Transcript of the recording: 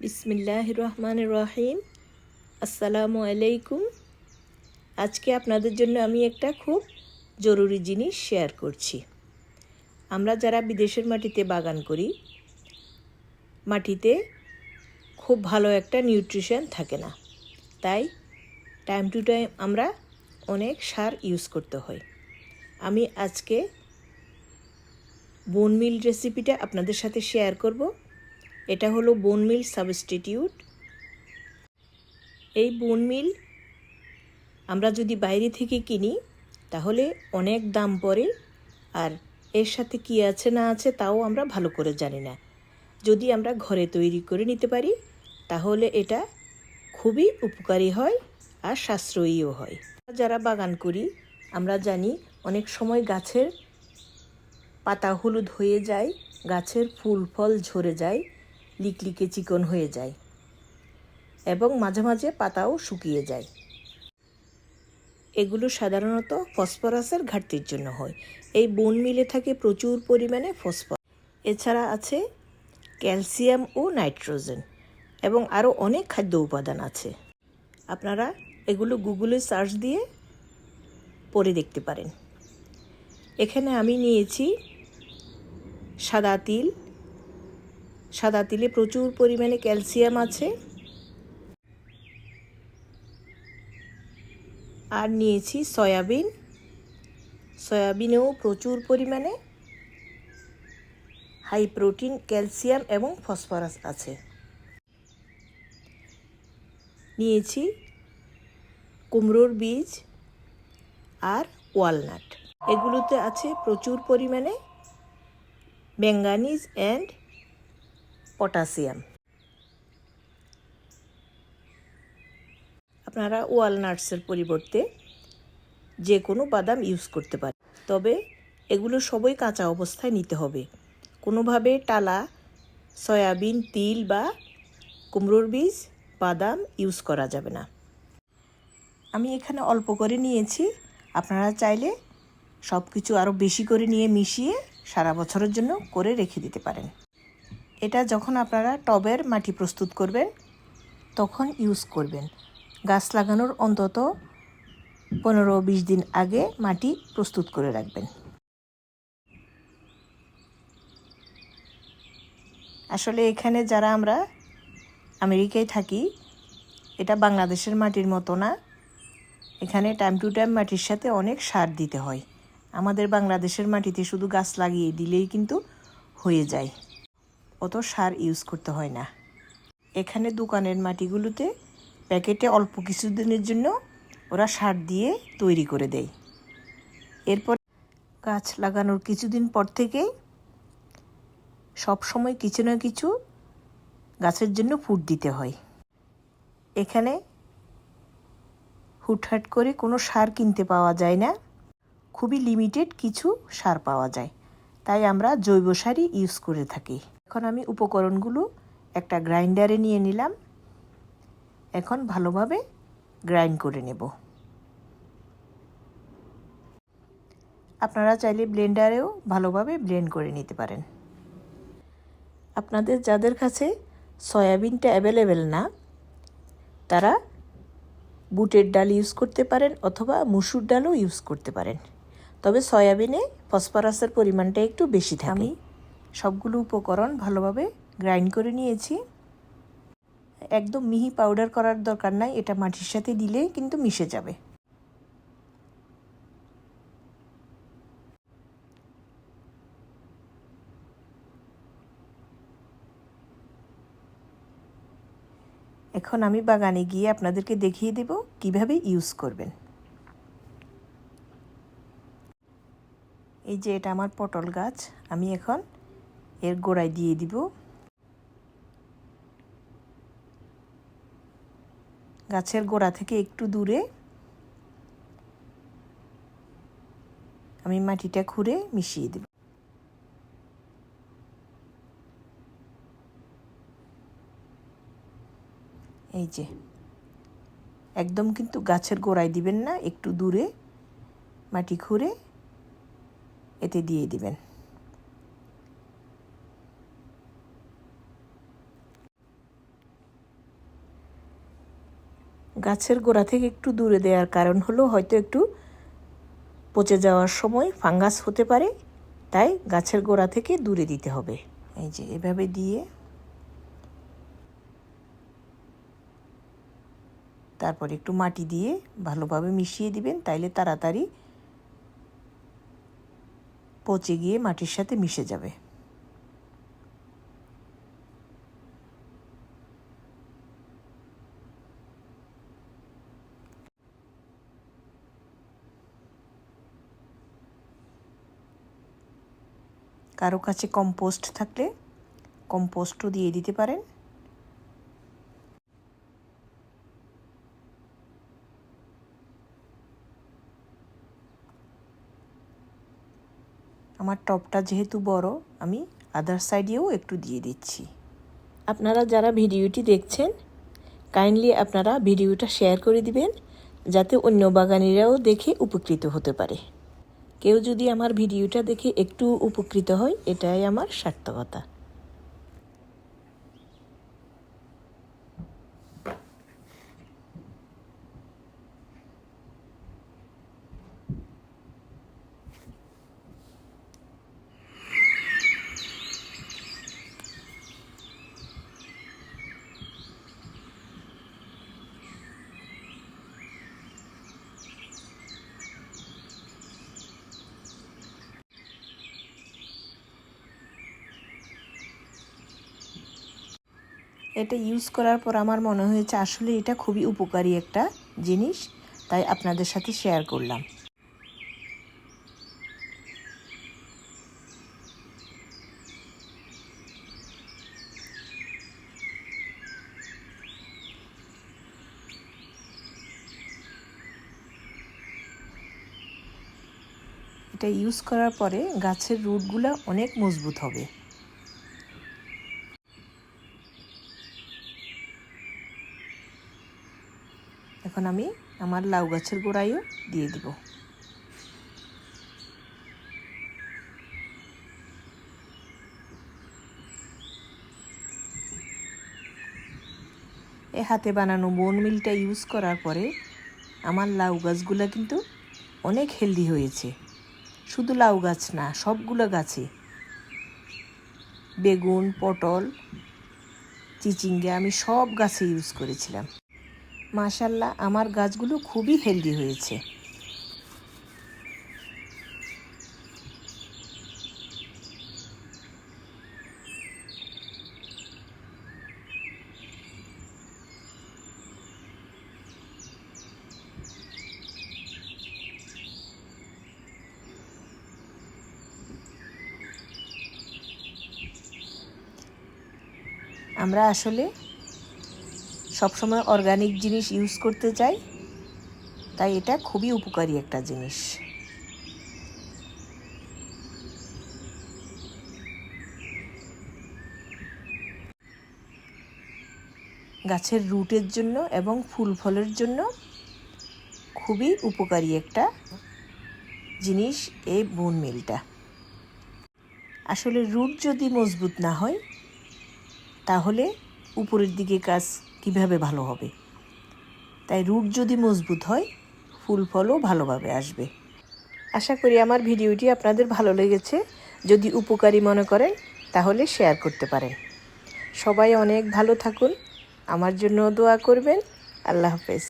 বিসমিল্লাহ রহমান রহিম আসসালামু আলাইকুম আজকে আপনাদের জন্য আমি একটা খুব জরুরি জিনিস শেয়ার করছি। আমরা যারা বিদেশের মাটিতে বাগান করি, মাটিতে খুব ভালো একটা নিউট্রিশন থাকে না। তাই টাইম টু টাইম আমরা অনেক সার ইউজ করতে হয়। আমি আজকে বোন মিল রেসিপিটা আপনাদের সাথে শেয়ার করব। এটা হলো বোন মিল সাবস্টিটিউট এই বোন মিল আমরা যদি বাইরে থেকে কিনি, তাহলে অনেক দাম পড়ে, আর এর সাথে কি আছে না আছে তাও আমরা ভালো করে জানি না। যদি আমরা ঘরে তৈরি করে নিতে পারি, তাহলে এটা খুবই উপকারী হয় আর সাশ্রয়ীও হয়। যারা বাগান করি, আমরা জানি অনেক সময় গাছের পাতা হলুদ হয়ে যায়, গাছের ফুল ফল ঝরে যায় লিকলিকে চিকন হয়ে যায় এবং মাঝে মাঝে পাতাও শুকিয়ে যায়। এগুলো সাধারণত ফসফরাসের ঘাটতির জন্য হয়। এই বন মিলে থাকে প্রচুর পরিমাণে ফসফরাস। এছাড়া আছে ক্যালসিয়াম ও নাইট্রোজেন এবং আরও অনেক খাদ্য উপাদান আছে। আপনারা এগুলো গুগলে সার্চ দিয়ে পড়ে দেখতে পারেন। এখানে আমি নিয়েছি সাদা তিল সাদা তিলে প্রচুর পরিমাণে ক্যালসিয়াম আছে। আর নিয়েছি সয়াবিন। সয়াবিনেও প্রচুর পরিমাণে হাই প্রোটিন ক্যালসিয়াম এবং ফসফরাস আছে। নিয়েছি কুমড়োর বীজ আর ওয়ালনাট এগুলোতে আছে প্রচুর পরিমাণে ম্যাঙ্গানিজ অ্যান্ড পটাশিয়াম। আপনারা ওয়ালনাটসের পরিবর্তে যে কোনো বাদাম ইউজ করতে পারেন। তবে এগুলো সবই কাঁচা অবস্থায় নিতে হবে। কোনোভাবে টালা, সয়াবিন, তিল বা কুমড়োর বীজ, বাদাম ইউজ করা যাবে না। আমি এখানে অল্প করে নিয়েছি। আপনারা চাইলে সব কিছু আরও বেশি করে নিয়ে মিশিয়ে সারা বছরের জন্য করে রেখে দিতে পারেন। এটা যখন আপনারা টবের মাটি প্রস্তুত করবেন, তখন ইউজ করবেন। গাছ লাগানোর অন্তত পনেরো বিশ দিন আগে মাটি প্রস্তুত করে রাখবেন। আসলে এখানে যারা আমরা আমেরিকায় থাকি, এটা বাংলাদেশের মাটির মতো না। এখানে টাইম টু টাইম মাটির সাথে অনেক সার দিতে হয়। আমাদের বাংলাদেশের মাটিতে শুধু গাছ লাগিয়ে দিলেই কিন্তু হয়ে যায়। অত সার ইউজ করতে হয় না। এখানে দোকানের মাটিগুলোতে প্যাকেটে অল্প কিছুদিনের জন্য ওরা সার দিয়ে তৈরি করে দেয়। এরপর গাছ লাগানোর কিছুদিন পর থেকেই সব সময় কিছু না কিছু গাছের জন্য ফুট দিতে হয়। এখানে হুটহাট করে কোনো সার কিনতে পাওয়া যায় না। খুবই লিমিটেড কিছু সার পাওয়া যায়। তাই আমরা জৈব সারই ইউজ করে থাকি। এখন আমি উপকরণগুলো একটা গ্রাইন্ডারে নিয়ে নিলাম। এখন ভালোভাবে গ্রাইন্ড করে নেব। আপনারা চাইলে ব্লেন্ডারেও ভালোভাবে ব্লেন্ড করে নিতে পারেন। আপনাদের যাদের কাছে সয়াবিনটা অ্যাভেলেবেল না, তারা বুটের ডাল ইউজ করতে পারেন অথবা মুসুর ডালও ইউজ করতে পারেন। তবে সয়াবিনে ফসফরাসের পরিমাণটা একটু বেশি থাকে। আমি সবগুলো উপকরণ ভালোভাবে গ্রাইন্ড করে নিয়েছি। একদম মিহি পাউডার করার দরকার নাই, এটা মাটির সাথে দিলেই কিন্তু মিশে যাবে। এখন আমি বাগানে গিয়ে আপনাদেরকে দেখিয়ে দেব কীভাবে ইউজ করবেন। এই যে এটা আমার পটল গাছ, আমি এখন এর গোড়ায় দিয়ে দিব। গাছের গোড়া থেকে একটু দূরে আমি মাটিটা খুঁড়ে মিশিয়ে দেব। এই যে, একদম কিন্তু গাছের গোড়ায় দিবেন না, একটু দূরে মাটি খুঁড়ে এতে দিয়ে দিবেন। গাছের গোড়া থেকে একটু দূরে দেওয়ার কারণ হলো হয়তো একটু পচে যাওয়ার সময় ফাঙ্গাস হতে পারে, তাই গাছের গোড়া থেকে দূরে দিতে হবে। এই যে এভাবে দিয়ে তারপর একটু মাটি দিয়ে ভালোভাবে মিশিয়ে দিবেন, তাইলে তাড়াতাড়ি পচে গিয়ে মাটির সাথে মিশে যাবে। কারও কাছে কম্পোস্ট থাকলে কম্পোস্টও দিয়ে দিতে পারেন। আমার টপটা যেহেতু বড়, আমি আদার সাইডেও একটু দিয়ে দিচ্ছি। আপনারা যারা ভিডিওটি দেখছেন কাইন্ডলি আপনারা ভিডিওটা শেয়ার করে দিবেন, যাতে অন্য বাগানিরাও দেখে উপকৃত হতে পারে। কেউ যদি আমার ভিডিওটা দেখে একটু উপকৃত হয় এটাই আমার সার্থকতা। এটা ইউজ করার পর আমার মনে হয়েছে আসলে এটা খুবই উপকারী একটা জিনিস, তাই আপনাদের সাথে শেয়ার করলাম। এটা ইউজ করার পরে গাছের রুটগুলো অনেক মজবুত হবে। এখন আমি আমার লাউ গাছের গোড়াইও দিয়ে দিব। এ হাতে বানানো বোন মিলটা ইউজ করার পরে আমার লাউ গাছগুলো কিন্তু অনেক হেলদি হয়েছে। শুধু লাউ গাছ না, সবগুলো গাছে। বেগুন, পটল, চিচিঙ্গা আমি সব গাছে ইউজ করেছিলাম। মাশাল্লাহ আমার গাছগুলো খুবই হেলদি হয়েছে। আমরা আসলে সবসময় অর্গানিক জিনিস ইউজ করতে চাই, তাই এটা খুবই উপকারী একটা জিনিস। গাছের রুটের জন্য এবং ফুল ফলের জন্য খুবই উপকারী একটা জিনিস এই বোন মিলটা আসলে রুট যদি মজবুত না হয়, তাহলে উপরের দিকে কাজ কীভাবে ভালো হবে। তাই রুট যদি মজবুত হয়, ফুল ফলও ভালোভাবে আসবে। আশা করি আমার ভিডিওটি আপনাদের ভালো লেগেছে। যদি উপকারী মনে করেন, তাহলে শেয়ার করতে পারেন। সবাই অনেক ভালো থাকুন। আমার জন্য দোয়া করবেন। আল্লাহ হাফেজ।